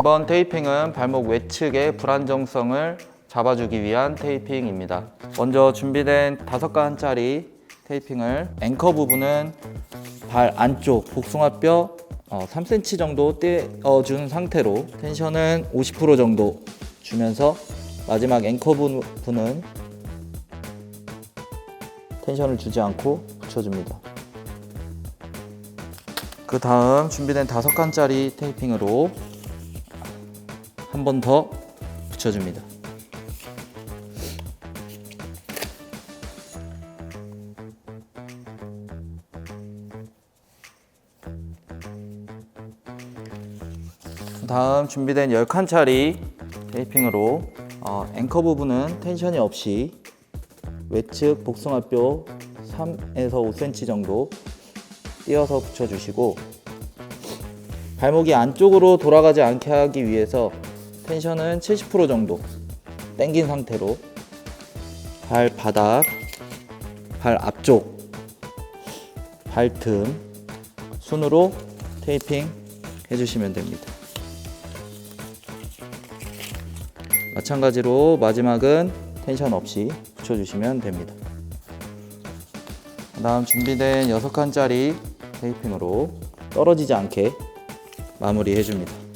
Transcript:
이번 테이핑은 발목 외측의 불안정성을 잡아주기 위한 테이핑입니다. 먼저 준비된 다섯 간짜리 테이핑을 앵커 부분은 발 안쪽 복숭아뼈 어, 3cm 정도 떼어준 상태로 텐션은 50% 정도 주면서 마지막 앵커 부분은 텐션을 주지 않고 붙여줍니다. 그 다음 준비된 다섯 칸짜리 테이핑으로 한 번 더 붙여줍니다. 그 다음 준비된 10칸짜리 테이핑으로 어, 앵커 부분은 텐션이 없이 외측 복숭아뼈 3에서 5cm 정도 띄어서 붙여주시고 발목이 안쪽으로 돌아가지 않게 하기 위해서 텐션은 70% 정도 당긴 상태로 발 바닥, 발 앞쪽, 발틈 순으로 테이핑 해주시면 됩니다. 마찬가지로 마지막은 텐션 없이 붙여주시면 됩니다. 그 다음 준비된 6칸짜리 테이핑으로 떨어지지 않게 마무리 해줍니다.